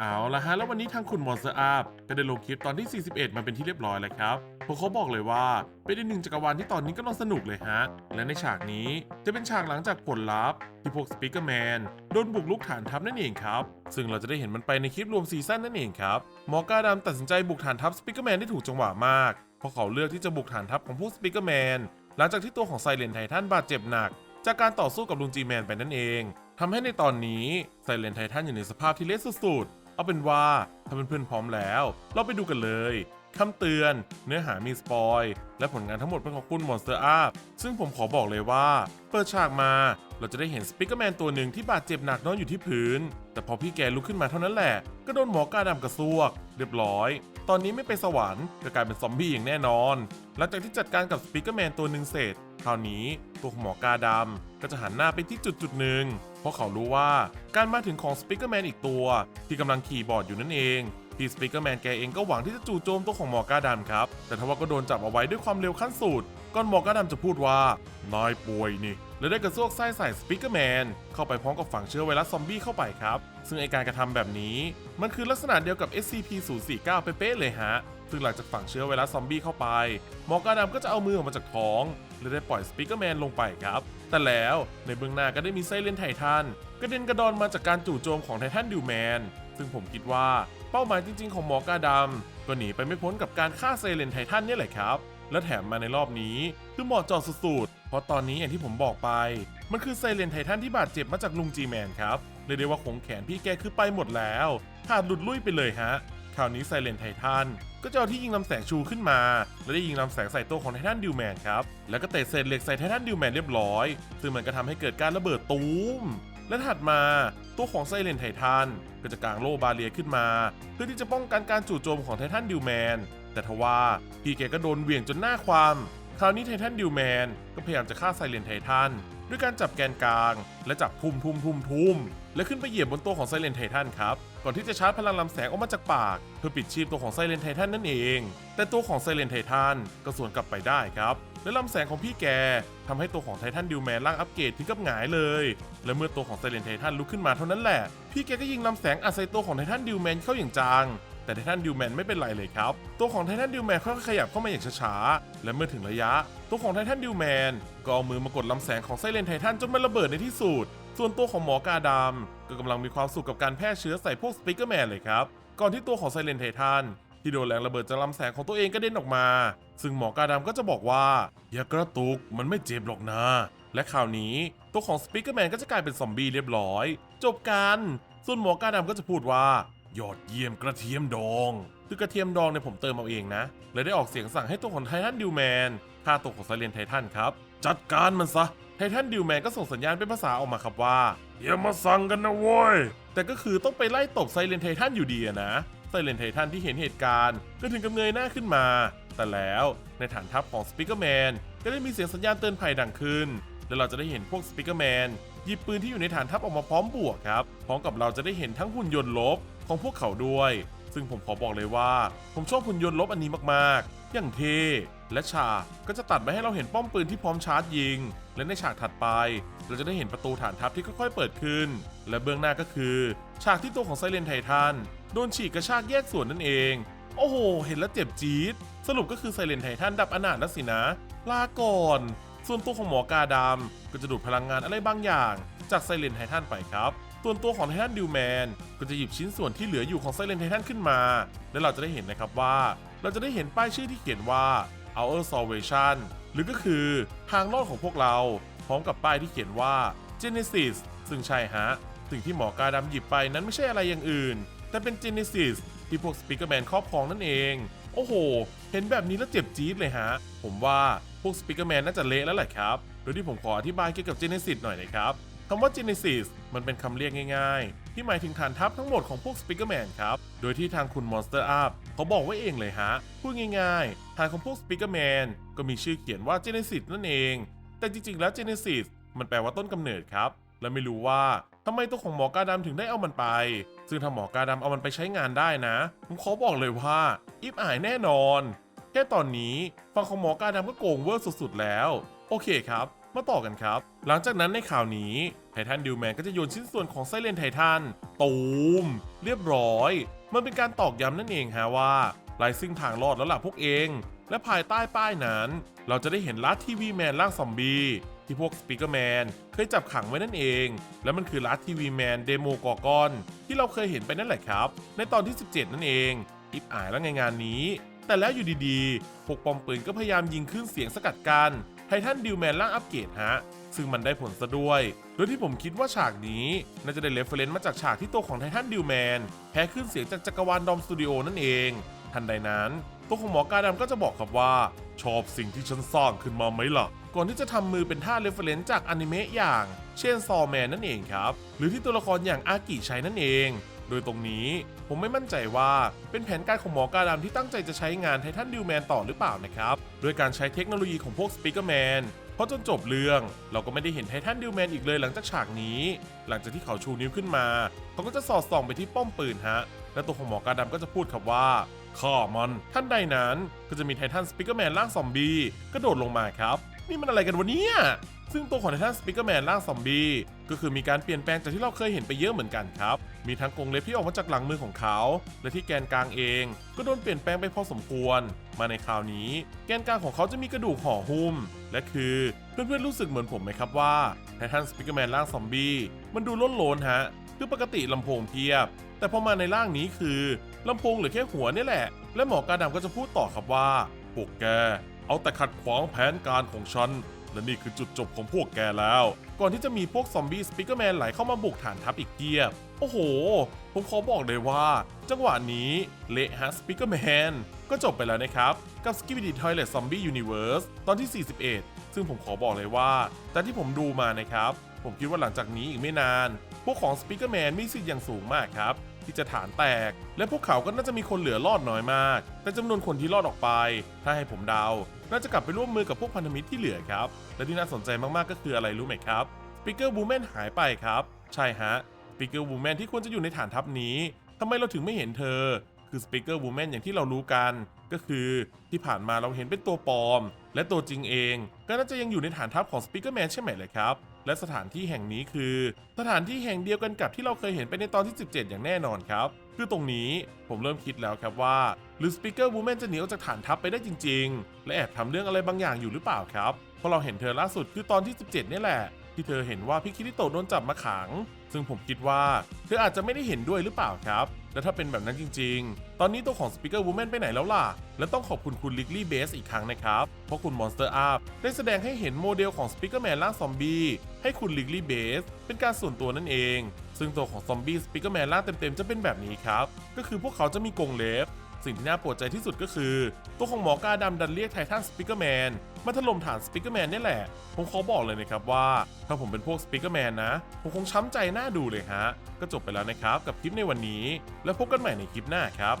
เอาละฮะแล้ววันนี้ทางคุณมอนสเตอร์อัพก็ได้ลงคลิปตอนที่ 41 มาเป็นที่เรียบร้อยแล้วครับพวกเขาบอกเลยว่าเป็นอีกหนึ่งจักรวาลที่ตอนนี้กำลังสนุกเลยฮะ และในฉากนี้จะเป็นฉากหลังจากผลลัพธ์ที่พวกสปีกเกอร์แมนโดนบุกลุกฐานทัพนั่นเองครับ ซึ่งเราจะได้เห็นมันไปในคลิปรวมซีซั่นนั่นเองครับหมอกาดำตัดสินใจบุกฐานทัพสปีกเกอร์แมนได้ถูกจังหวะมากเพราะเขาเลือกที่จะบุกฐานทัพของพวกสปีกเกอร์แมนหลังจากที่ตัวของไซเลนไททันบาดเจ็บหนัก จากการต่อสู้กับลุงจีแมนไปนั่นเองทำให้ในตอนนี้ไซเลนไททันอยู่ในสภาพที่เละสุดๆ เอาเป็นว่าถ้าเพื่อนๆพร้อมแล้ว เราไปดูกันเลยคำเตือน เนื้อหามีสปอย และผลงานทั้งหมดเป็นของคุณ Monster Up ซึ่งผมขอบอกเลยว่า เปิดฉากมา เราจะได้เห็นสปิกเกอร์แมนตัวหนึ่งที่บาดเจ็บหนักนอนอยู่ที่พื้น แต่พอพี่แกลุกขึ้นมาเท่านั้นแหละ ก็โดนหมอกาดำกระซวก เรียบร้อย ตอนนี้ไม่ไปสวรรค์ก็กลายเป็นซอมบี้อย่างแน่นอน หลังจากที่จัดการกับสปิกเกอร์แมนตัวหนึ่งเสร็จ คราวนี้ตัวของหมอกาดำ ก็จะหันหน้าไปที่จุดจุดหนึ่ง เพราะเขารู้ว่าการมาถึงของสปิกเกอร์แมนอีกตัว ที่กำลังขี่บอร์ดอยู่นั่นเองพี่สปิกเกอร์แมนแกเองก็หวังที่จะจู่โจมตัวของมอกาดำครับ แต่ทว่าก็โดนจับเอาไว้ด้วยความเร็วขั้นสุดก่อนมอกาดำจะพูดว่านายป่วยนี่และได้กระซวกไส้ใส่สปิกเกอร์แมนเข้าไปพร้อมกับฝังเชื้อไวรัสซอมบี้เข้าไปครับ ซึ่งไอการกระทำแบบนี้ มันคือลักษณะเดียวกับ SCP-049 เป๊ะเลยฮะ ซึ่งหลังจากฝังเชื้อไวรัสซอมบี้เข้าไป มอกาดำก็จะเอามือออกมาจากท้อง และได้ปล่อยสปิกเกอร์แมนลงไปครับ แต่แล้วในเบื้องหน้าก็ได้มีไซเลนไททันกระเด็นกระดอนมาจากการจู่โจมของไททันดิวแมน ซึ่งผมคิดว่าเป้าหมายจริง ๆ ของหมอกาดำก็หนีไปไม่พ้นกับการฆ่าไซเลนไททันนี่แหละครับและแถมมาในรอบนี้คือหมาะเจอสุดๆ เพราะตอนนี้อย่างที่ผมบอกไป มันคือไซเลนไททันที่บาดเจ็บมาจากลุงจีแมนครับเรียกได้ว่าขงแขนพี่แกคือไปหมดแล้วขาดหลุดลุ่ยไปเลยฮะ คราวนี้ไซเลนไททันก็จะเอาที่ยิงลำแสงชูขึ้นมา และได้ยิงลำแสงใส่ตัวของไททันดิวแมนครับ แล้วก็เตะเศษเหล็กใส่ไททันดิวแมนเรียบร้อย ซึ่งมันก็ทำให้เกิดการระเบิดตูม และถัดมาตัวของไซเลนไททันก็จะกางโล่บาเรียขึ้นมา เพื่อที่จะป้องกันการจู่โจมของไททันดิวแมน แต่ทว่าพี่แกก็โดนเหวี่ยงจนหน้าความ คราวนี้ไททันดิวแมนก็พยายามจะฆ่าไซเลนไททัน ด้วยการจับแกนกลาง และจับทุ่มทุ่มทุ่มทุ่มและขึ้นไปเหยียบบนตัวของไซเลนไททันครับ ก่อนที่จะชาร์จพลังลำแสงออกมาจากปาก เพื่อปิดชีพตัวของไซเลนไททันนั่นเอง แต่ตัวของไซเลนไททันก็สวนกลับไปได้ครับ และลำแสงของพี่แกทำให้ตัวของไททันดิวแมนร่างอัปเกรดถึงกับหงายเลย และเมื่อตัวของไซเลนไททันลุกขึ้นมาเท่านั้นแหละ พี่แกก็ยิงลำแสงอัดใส่ตัวของไททันดิวแมนเข้าอย่างจัง แต่ไททันดิวแมนไม่เป็นไรเลยครับ ตัวของไททันดิวแมนค่อยๆขยับเข้ามาอย่างช้าๆ และเมื่อถึงระยะ ตัวของไททันดิวแมนก็เอามือมากดลำแสงของไซเลนไททันจนมันระเบิดในที่สุด ส่วนตัวของหมอกาดำก็กำลังมีความสุขกับการแพร่เชื้อใส่พวกสปิเกอร์แมนเลยครับ ก่อนที่ตัวของไซเลนไททันที่โดนแรงระเบิดจากลำแสงของตัวเองก็เด่นออกมา ซึ่งหมอกาดำก็จะบอกว่าอย่ากระตุกมันไม่เจ็บหรอกนะและคราวนี้ตัวของสปิเกอร์แมนก็จะกลายเป็นซอมบี้เรียบร้อย จบกัน ส่วนหมอกาดำก็จะพูดว่า ยอดเยี่ยมกระเทียมดอง คือกระเทียมดองเนี่ยผมเติมเอาเองนะเลยได้ออกเสียงสั่งให้ตัวของไททันดิวแมนฆ่าตัวของไซเลนไททันครับ จัดการมันซะ ไททันดิวแมนก็ส่งสัญญาณเป็นภาษาออกมาครับว่าอย่ามาสั่งกันนะเว้ย แต่ก็คือต้องไปไล่ตบไซเลนไททันอยู่ดีอะนะไซเลนไททันที่เห็นเหตุการณ์ ก็ถึงกับเงยหน้าขึ้นมา แต่แล้วในฐานทัพของสปิเกอร์แมนก็ได้มีเสียงสัญญาณเตือนภัยดังขึ้น และเราจะได้เห็นพวกสปิเกอร์แมนหยิบปืนที่อยู่ในฐานทัพออกมาพร้อมบวกครับ พร้อมกับเราจะได้เห็นทั้งหุ่นยนต์ลบ ของพวกเขาด้วย ซึ่งผมขอบอกเลยว่า ผมชอบหุ่นยนต์ลบอันนี้มากๆ อย่างเท และฉากก็จะตัดมาให้เราเห็นป้อมปืนที่พร้อมชาร์จยิง และในฉากถัดไป เราจะได้เห็นประตูฐานทัพที่ค่อยๆเปิดขึ้น และเบื้องหน้าก็คือ ฉากที่ตัวของไซเลนไททันโดนฉีกกระชากแยกส่วนนั่นเอง โอ้โห เห็นแล้วเจ็บจี๊ด สรุปก็คือไซเลนไททันดับอนาถแล้วสินะ ลาก่อน ส่วนตัวของหมอกาดำก็จะดูดพลังงานอะไรบางอย่าง จากไซเลนไททันไปครับ ส่วนตัวของไททันดิวแมนก็จะหยิบชิ้นส่วนที่เหลืออยู่ของไซเลนไททันขึ้นมา และเราจะได้เห็นนะครับว่า เราจะได้เห็นป้ายชื่อที่เขียนว่า Our Salvation หรือก็คือทางรอดของพวกเรา พร้อมกับป้ายที่เขียนว่า Genesis ซึ่งใช่ฮะสิ่งที่หมอกาดำหยิบไปนั้นไม่ใช่อะไรอย่างอื่น แต่เป็น Genesis ที่พวกสปิเกอร์แมนครอบครองนั่นเอง โอ้โห เห็นแบบนี้แล้วเจ็บจี๊ดเลยฮะ ผมว่าพวกสปิเกอร์แมนน่าจะเละแล้วแหละครับ โดยที่ผมขออธิบายเกี่ยวกับ Genesis หน่อยนะครับ คำว่า Genesis มันเป็นคำเรียกง่ายๆ ที่หมายถึงฐานทัพทั้งหมดของพวกสปิเกอร์แมนครับ โดยที่ทางคุณ Monster Up เขาบอกไว้เองเลยฮะ พูดง่ายๆ ฐานของพวกสปิเกอร์แมนก็มีชื่อเขียนว่า Genesis นั่นเอง แต่จริงๆ แล้ว Genesis มันแปลว่าต้นกำเนิดครับ และไม่รู้ว่าทำไมตัวของหมอกาดำถึงได้เอามันไป ซึ่งถ้าหมอกาดำเอามันไปใช้งานได้นะ ผมขอบอกเลยว่าอิฟอายแน่นอน แค่ตอนนี้ฝั่งของหมอกาดำก็โกงเวอร์สุดๆแล้ว โอเคครับ มาต่อกันครับ หลังจากนั้นในข่าวนี้ไททันดิวแมนก็จะโยนชิ้นส่วนของไซเลนไททันตูม เรียบร้อย มันเป็นการตอกย้ำนั่นเองฮะว่าไร้ซึ่งทางรอดแล้วล่ะพวกเอง และภายใต้ป้ายนั้น เราจะได้เห็นลัททีวีแมนร่างซอมบี้ที่พวกสปีกเกอร์แมนเคยจับขังไว้นั่นเอง และมันคือลัททีวีแมนเดโมกอกอนที่เราเคยเห็นไปนั่นแหละครับ ในตอนที่ 17 นั่นเองอิบอายแล้วไงงานนี้ แต่แล้วอยู่ดีๆพวกปอมปืนก็พยายามยิงขึ้นเสียงสกัดกัน ไททันดิวแมนล่างอัปเกรดฮะ ซึ่งมันได้ผลซะด้วย โดยที่ผมคิดว่าฉากนี้น่าจะได้เรฟเฟรนซ์มาจากฉากที่ตัวของไททันดิวแมนแพ้ขึ้นเสียงจากจักรวาลดอมสตูดิโอนั่นเอง ทันใดนั้น ตัวของหมอกาดำก็จะบอกครับว่า ชอบสิ่งที่ฉันสร้างขึ้นมาไหมล่ะ ก่อนที่จะทำมือเป็นท่าเรฟเฟรนซ์จากอนิเมะอย่าง เช่นซอแมนนั่นเองครับ หรือที่ตัวละครอย่างอากิใช้นั่นเอง โดยตรงนี้ผมไม่มั่นใจว่าเป็นแผนการของหมอกาดำที่ตั้งใจจะใช้งานไททันดิวแมนต่อหรือเปล่านะครับ โดยการใช้เทคโนโลยีของพวกสปีกเกอร์แมนเพราะจนจบเรื่องเราก็ไม่ได้เห็นไททันดิวแมนอีกเลยหลังจากฉากนี้ หลังจากที่เขาชูนิ้วขึ้นมา เขาก็จะสอดส่องไปที่ป้อมปืนฮะ และตัวของหมอกาดำก็จะพูดครับว่า ข้ามัน ท่านใดนั้นก็จะมีไททันสปีกเกอร์แมนร่างซอมบี้กระโดดลงมาครับ นี่มันอะไรกันวะเนี่ยซึ่งตัวของไททันสปีกเกอร์แมนร่างซอมบี้ก็คือมีการเปลี่ยนแปลงจากที่เราเคยเห็นไปเยอะเหมือนกันครับ มีทั้งกรงเล็บที่ออกมาจากหลังมือของเขา และที่แกนกลางเอง ก็โดนเปลี่ยนแปลงไปพอสมควร มาในคราวนี้ แกนกลางของเขาจะมีกระดูกห่อหุ้ม และคือ เพื่อนๆรู้สึกเหมือนผมไหมครับว่าไททันสปีกเกอร์แมนร่างซอมบี้มันดูล้นโลนฮะ คือปกติลำโพงเพียบ แต่พอมาในร่างนี้คือลำโพงเหลือแค่หัวนี่แหละ และหมอกาดำก็จะพูดต่อครับว่าพวกแก เอาแต่ขัดขวางแผนการของฉัน และนี่คือจุดจบของพวกแกแล้ว ก่อนที่จะมีพวกซอมบี้สปิเกอร์แมนไหลเข้ามาบุกฐานทัพอีกเพียบ โอ้โห ผมขอบอกเลยว่า จังหวะนี้เละฮะสปิเกอร์แมนก็จบไปแล้วนะครับ กับ s k i b i d y Toilet Zombie Universe ตอนที่ 41 ซึ่งผมขอบอกเลยว่า แต่ที่ผมดูมานะครับ ผมคิดว่าหลังจากนี้อีกไม่นาน พวกของสปิเกอร์แมนมีสิทธิ์อย่างสูงมากครับ ที่จะฐานแตก และพวกเขาก็น่าจะมีคนเหลือรอดน้อยมาก แต่จำนวนคนที่รอดออกไป ถ้าให้ผมเดา น่าจะกลับไปร่วมมือกับพวกพันธมิตรที่เหลือครับ และที่น่าสนใจมากๆก็คืออะไรรู้ไหมครับสปิเกอร์บูแมนหายไปครับ ใช่ฮะสปิเกอร์บูแมนที่ควรจะอยู่ในฐานทัพนี้ทำไมเราถึงไม่เห็นเธอ คือสปิเกอร์บูแมนอย่างที่เรารู้กัน ก็คือที่ผ่านมาเราเห็นเป็นตัวปลอม และตัวจริงเองก็น่าจะยังอยู่ในฐานทัพของสปิเกอร์แมนใช่ไหมเลยครับ และสถานที่แห่งนี้คือ สถานที่แห่งเดียวกันกับที่เราเคยเห็นไปในตอนที่ 17 อย่างแน่นอนครับ คือตรงนี้ผมเริ่มคิดแล้วครับว่าหรือสปิเกอร์บูแมนจะหนีออกจากฐานทัพไปได้จริง ๆ และแอบทำเรื่องอะไรบางอย่างอยู่หรือเปล่าครับเพราะเราเห็นเธอล่าสุดคือตอนที่ 17เนี่แหละที่เธอเห็นว่าพี่คิริโตโดนจับมาขัง ซึ่งผมคิดว่าเธออาจจะไม่ได้เห็นด้วยหรือเปล่าครับ และถ้าเป็นแบบนั้นจริง ๆ ตอนนี้ตัวของ Speaker Woman ไปไหนแล้วล่ะ และต้องขอบคุณคุณ l i g l y Base อีกครั้งนะครับ เพราะคุณ Monster Up ได้แสดงให้เห็นโมเดลของ Speaker Man ร่างซอมบี้ให้คุณ l i g l y Base เป็นการส่วนตัวนั่นเอง ซึ่งตัวของซอมบี้ Speaker Man ร่างเต็มๆจะเป็นแบบนี้ครับ ก็คือพวกเขาจะมีกรงเล็บ สิ่งที่น่าปวดใจที่สุดก็คือ ตัวของหมอกาดำดันเรียกไททันสปิเกอร์แมนมาถล่มฐานสปิเกอร์แมนนี่แหละ ผมขอบอกเลยนะครับว่า ถ้าผมเป็นพวกสปิเกอร์แมนนะ ผมคงช้ำใจหน้าดูเลยฮะ ก็จบไปแล้วนะครับ กับคลิปในวันนี้ แล้วพบกันใหม่ในคลิปหน้าครับ